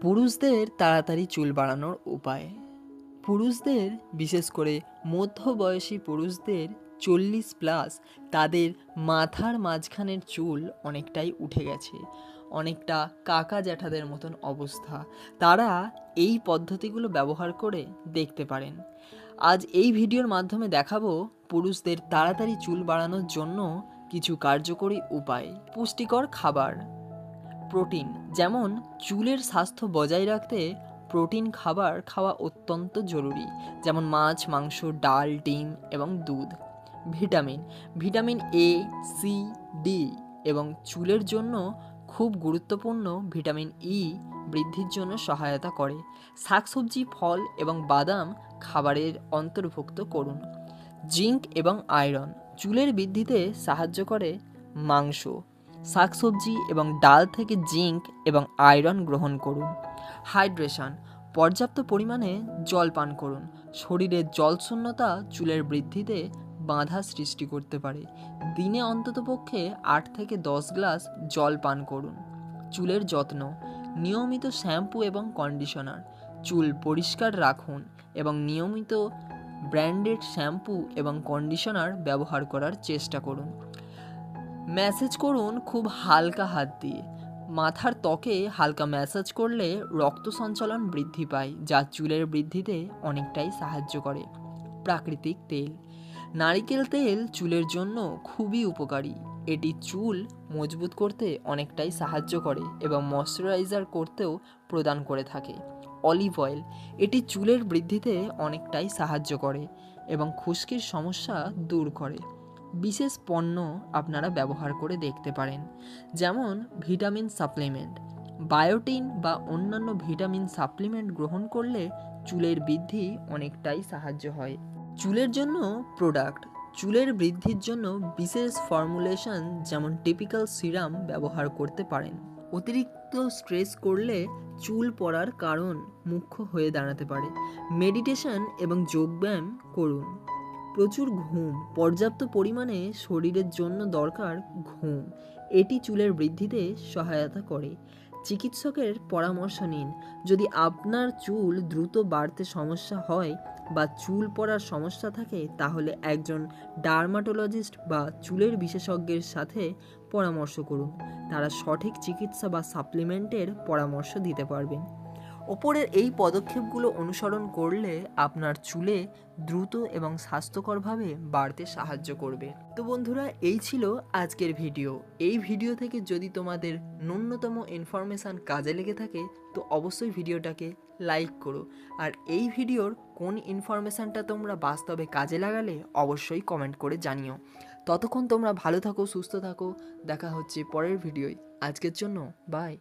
পুরুষদের তাড়াতাড়ি চুল বাড়ানোর উপায়। পুরুষদের, বিশেষ করে মধ্যবয়সী পুরুষদের, চল্লিশ প্লাস তাদের মাথার মাঝখানের চুল অনেকটাই উঠে গেছে। অনেকটা কাকা জ্যাঠাদের মতন অবস্থা। তারা এই পদ্ধতিগুলো ব্যবহার করে দেখতে পারেন। আজ এই ভিডিওর মাধ্যমে দেখাবো পুরুষদের তাড়াতাড়ি চুল বাড়ানোর জন্য কিছু কার্যকরী উপায়, পুষ্টিকর খাবার। প্রোটিন, যেমন চুলের স্বাস্থ্য বজায় রাখতে প্রোটিন খাবার খাওয়া অত্যন্ত জরুরি, যেমন মাছ, মাংস, ডাল, ডিম এবং দুধ। Vitamin vitamin A C D এবং চুলের জন্য খুব গুরুত্বপূর্ণ ভিটামিন ই বৃদ্ধির জন্য সহায়তা করে। শাকসবজি, ফল এবং বাদাম খাবারের অন্তর্ভুক্ত করুন। জিঙ্ক এবং আয়রন, চুলের বৃদ্ধিতে সাহায্য করে মাংস। শাকসবজি এবং ডাল থেকে জিঙ্ক এবং আয়রন গ্রহণ করুন। হাইড্রেশন, পর্যাপ্ত পরিমাণে জল পান করুন। শরীরের জলশূন্যতা চুলের বৃদ্ধিতে বাধা সৃষ্টি করতে পারে। দিনে অন্ততপক্ষে আট থেকে দশ গ্লাস জল পান করুন। চুলের যত্ন, নিয়মিত শ্যাম্পু এবং কন্ডিশনার। চুল পরিষ্কার রাখুন এবং নিয়মিত ব্র্যান্ডেড শ্যাম্পু এবং কন্ডিশনার ব্যবহার করার চেষ্টা করুন। ম্যাসেজ করুন খুব হালকা হাত দিয়ে। মাথার ত্বকে হালকা ম্যাসাজ করলে রক্ত সঞ্চালন বৃদ্ধি পায়, যা চুলের বৃদ্ধিতে অনেকটাই সাহায্য করে। প্রাকৃতিক তেল। নারিকেল তেল চুলের জন্য খুবই উপকারী। এটি চুল মজবুত করতে অনেকটাই সাহায্য করে এবং ময়শ্চারাইজার করতেও প্রদান করে থাকে। অলিভ অয়েল এটি চুলের বৃদ্ধিতে অনেকটাই সাহায্য করে এবং খুশকির সমস্যা দূর করে। বিশেষ পণ্য আপনারা ব্যবহার করে দেখতে পারেন, যেমন ভিটামিন সাপ্লিমেন্ট। বায়োটিন বা অন্যান্য ভিটামিন সাপ্লিমেন্ট গ্রহণ করলে চুলের বৃদ্ধি অনেকটাই সাহায্য হয়। চুলের জন্য প্রোডাক্ট, চুলের বৃদ্ধির জন্য বিশেষ ফর্মুলেশন যেমন টিপিক্যাল সিরাম ব্যবহার করতে পারেন। অতিরিক্ত স্ট্রেস করলে চুল পড়ার কারণ মুখ্য হয়ে দাঁড়াতে পারে। মেডিটেশন এবং যোগব্যায়াম করুন। প্রচুর ঘুম, পর্যাপ্ত পরিমাণে শরীরের জন্য দরকার ঘুম। এটি চুলের বৃদ্ধিতে সহায়তা করে। চিকিৎসকের পরামর্শ নিন, যদি আপনার চুল দ্রুত বাড়তে সমস্যা হয় বা চুল পড়ার সমস্যা থাকে, তাহলে একজন ডার্মাটোলজিস্ট বা চুলের বিশেষজ্ঞের সাথে পরামর্শ করুন। তারা সঠিক চিকিৎসা বা সাপ্লিমেন্টের পরামর্শ দিতে পারবেন। ওপরের এই পদক্ষেপগুলো অনুসরণ করলে আপনার চুলে দ্রুত এবং স্বাস্থ্যকরভাবে বাড়তে সাহায্য করবে। তো বন্ধুরা, এই ছিল আজকের ভিডিও। এই ভিডিও থেকে যদি তোমাদের ন্যূনতম ইনফরমেশান কাজে লেগে থাকে, তো অবশ্যই ভিডিওটাকে লাইক করো। আর এই ভিডিওর কোন ইনফরমেশানটা তোমরা বাস্তবে কাজে লাগালে, অবশ্যই কমেন্ট করে জানিও। ততক্ষণ তোমরা ভালো থাকো, সুস্থ থাকো। দেখা হচ্ছে পরের ভিডিওয়। আজকের জন্য বাই